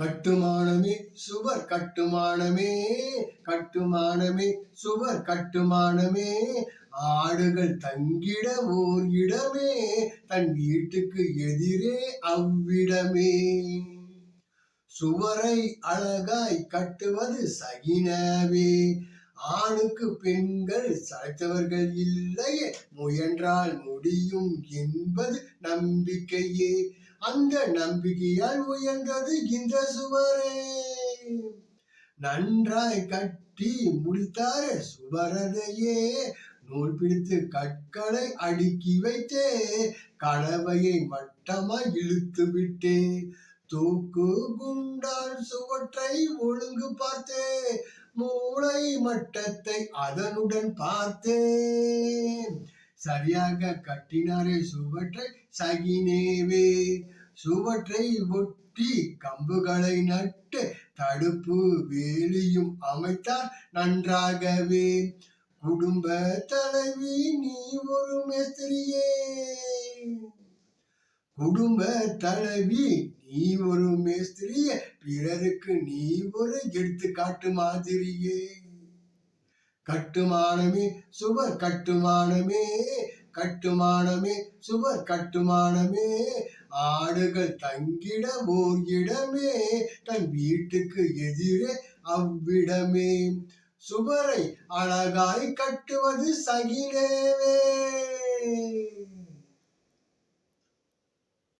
கட்டுமானமே சுவர் கட்டுமானமே கட்டுமானமே சுவர் கட்டுமானமே. ஆடுகள் தங்கிட ஓர் இடமே தன் வீட்டுக்கு எதிரே அவ்விடமே. சுவரை அழகாய் கட்டுவது சகினவே. ஆணுக்கு பெண்கள் சளைத்தவர்கள் இல்லையே முயன்றால் முடியும் என்பது நம்பிக்கையே. அந்த நம்பிக்கையால் உயர்ந்தது இந்த சுவரே. நன்றாய் கட்டி முடித்தாரே சுவரதையே. நூல் பிடித்து கற்களை அடுக்கி வைத்தே. கலவையை மட்டமாய் இழுத்து விட்டே. தூக்கு குண்டால் சுவற்றை ஒழுங்கு பார்த்தே. மூளை மட்டத்தை அதனுடன் பார்த்தேன் சரியாக கட்டினாரே சுவற்றை சகினேவே. சுவற்றை ஒட்டி கம்புகளை நட்டு தடுப்பு வேலியும் அமைத்தார் நன்றாகவே. குடும்ப தலைவி நீ ஒரு மேஸ்திரியே. குடும்ப தலைவி நீ ஒரு மேஸ்திரியே. பிறருக்கு நீ ஒரு எடுத்துக்காட்டு மாதிரியே. கட்டுமானமே சுவர் கட்டுமானமே கட்டுமானமே சுவர் கட்டுமானமே. ஆடுகள் தங்கிட ஓர் இடமே தன் வீட்டுக்கு எதிரே அவ்விடமே. சுவரை அழகாய் கட்டுவது சகிலேவே.